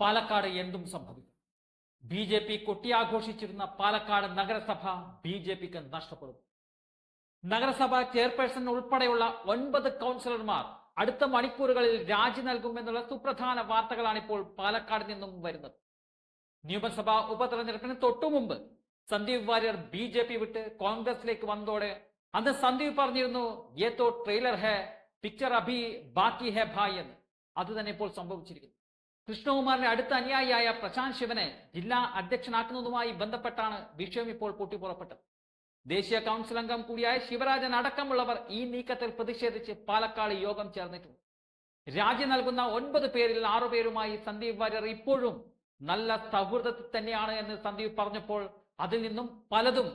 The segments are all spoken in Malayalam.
പാലക്കാട് എന്തും സംഭവിക്കും. ബി ജെ പി കൊട്ടിയാഘോഷിച്ചിരുന്ന പാലക്കാട് നഗരസഭ ബി ജെ പിക്ക് നഷ്ടപ്പെടും. നഗരസഭ ചെയർപേഴ്സൺ ഉൾപ്പെടെയുള്ള ഒൻപത് കൗൺസിലർമാർ അടുത്ത മണിക്കൂറുകളിൽ രാജി നൽകുമെന്നുള്ള സുപ്രധാന വാർത്തകളാണ് ഇപ്പോൾ പാലക്കാട് നിന്നും വരുന്നത്. നിയമസഭാ ഉപതെരഞ്ഞെടുപ്പിന് തൊട്ടുമുമ്പ് Sandeep Warrier B J P വിട്ട് കോൺഗ്രസിലേക്ക് വന്നതോടെ അന്ന് സന്ദീപ് പറഞ്ഞിരുന്നു ഏതോ ട്രെയിലർ ഹേ പിക്ചർ അഭി ബാക്കി ഹേ ഭായ് എന്ന്. അത് തന്നെ ഇപ്പോൾ സംഭവിച്ചിരിക്കുന്നു. കൃഷ്ണകുമാറിന്റെ അടുത്ത അനുയായിയായ പ്രശാന്ത് ശിവനെ ജില്ലാ അധ്യക്ഷനാക്കുന്നതുമായി ബന്ധപ്പെട്ടാണ് വിഷയം ഇപ്പോൾ പൊട്ടിപ്പുറപ്പെട്ടത്. ദേശീയ കൗൺസിൽ അംഗം കൂടിയായ ശിവരാജൻ അടക്കമുള്ളവർ ഈ നീക്കത്തിൽ പ്രതിഷേധിച്ച് പാലക്കാട് യോഗം ചേർന്നിട്ടുണ്ട്. രാജി നൽകുന്ന ഒൻപത് പേരിൽ ആറുപേരുമായി സന്ദീപ് വാര്യർ ഇപ്പോഴും നല്ല സൗഹൃദത്തിൽ തന്നെയാണ് എന്ന് സന്ദീപ് പറഞ്ഞപ്പോൾ അതിൽ നിന്നും പലതും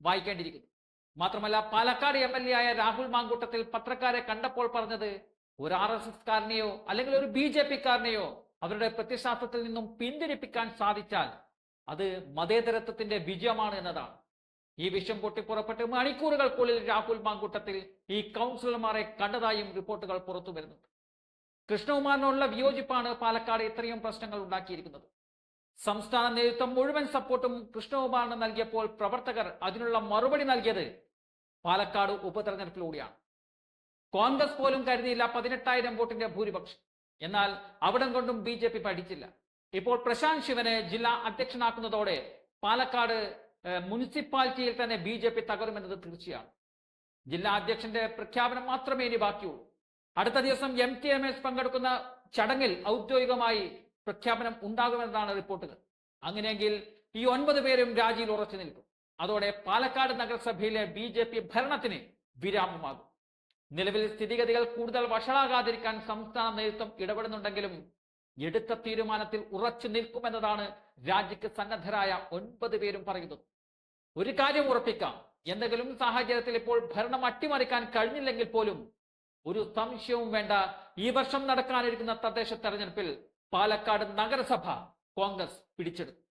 വായിക്കേണ്ടിയിരിക്കുന്നു. മാത്രമല്ല പാലക്കാട് എം എൽ എ ആയ രാഹുൽ മാങ്കൂട്ടത്തിൽ പത്രക്കാരെ കണ്ടപ്പോൾ പറഞ്ഞത് ഒരു ആർ എസ് എസ് കാരനെയോ അല്ലെങ്കിൽ ഒരു ബി ജെ പിക്കാരനെയോ അവരുടെ പ്രത്യശാസ്ത്രത്തിൽ നിന്നും പിന്തിരിപ്പിക്കാൻ സാധിച്ചാൽ അത് മതേതരത്വത്തിന്റെ വിജയമാണ് എന്നതാണ്. ഈ വിഷയം പൊട്ടിപ്പുറപ്പെട്ട് മണിക്കൂറുകൾക്കുള്ളിൽ രാഹുൽ മാങ്കൂട്ടത്തിൽ ഈ കൗൺസിലർമാരെ കണ്ടതായും റിപ്പോർട്ടുകൾ പുറത്തു വരുന്നുണ്ട്. കൃഷ്ണകുമാറിനുള്ള വിയോജിപ്പാണ് പാലക്കാട് ഇത്രയും പ്രശ്നങ്ങൾ ഉണ്ടാക്കിയിരിക്കുന്നത്. സംസ്ഥാന നേതൃത്വം മുഴുവൻ സപ്പോർട്ടും കൃഷ്ണകുമാറിന് നൽകിയപ്പോൾ പ്രവർത്തകർ അതിനുള്ള മറുപടി നൽകിയത് പാലക്കാട് ഉപതെരഞ്ഞെടുപ്പിലൂടെയാണ്. കോൺഗ്രസ് പോലും കരുതിയില്ല പതിനെട്ടായിരം വോട്ടിന്റെ ഭൂരിപക്ഷം. എന്നാൽ അവിടം കൊണ്ടും ബി ജെ പി പഠിച്ചില്ല. ഇപ്പോൾ പ്രശാന്ത് ശിവനെ ജില്ലാ അധ്യക്ഷനാക്കുന്നതോടെ പാലക്കാട് മുനിസിപ്പാലിറ്റിയിൽ തന്നെ ബി ജെ പി തകരുമെന്നത് തീർച്ചയാണ്. ജില്ലാ അധ്യക്ഷന്റെ പ്രഖ്യാപനം മാത്രമേ ഇനി ബാക്കിയുള്ളൂ. അടുത്ത ദിവസം എം ടി എം എസ് പങ്കെടുക്കുന്ന ചടങ്ങിൽ ഔദ്യോഗികമായി പ്രഖ്യാപനം ഉണ്ടാകുമെന്നാണ് റിപ്പോർട്ടുകൾ. അങ്ങനെയെങ്കിൽ ഈ ഒൻപത് പേരും രാജിയിൽ ഉറച്ചു നിൽക്കും. അതോടെ പാലക്കാട് നഗരസഭയിലെ ബി ജെ പി ഭരണത്തിന് വിരാമമാകും. നിലവിൽ സ്ഥിതിഗതികൾ കൂടുതൽ വഷളാകാതിരിക്കാൻ സംസ്ഥാന നേതൃത്വം ഇടപെടുന്നുണ്ടെങ്കിലും എടുത്ത തീരുമാനത്തിൽ ഉറച്ചു നിൽക്കുമെന്നതാണ് രാജ്യക്ക് സന്നദ്ധരായ ഒൻപത് പേരും പറയുന്നത്. ഒരു കാര്യം ഉറപ്പിക്കാം. എന്തെങ്കിലും സാഹചര്യത്തിൽ ഇപ്പോൾ ഭരണം അട്ടിമറിക്കാൻ കഴിഞ്ഞില്ലെങ്കിൽ പോലും ഒരു സംശയവും വേണ്ട. ഈ വർഷം നടക്കാനിരിക്കുന്ന തദ്ദേശ തെരഞ്ഞെടുപ്പിൽ പാലക്കാട് നഗരസഭ കോൺഗ്രസ് പിടിച്ചെടുക്കും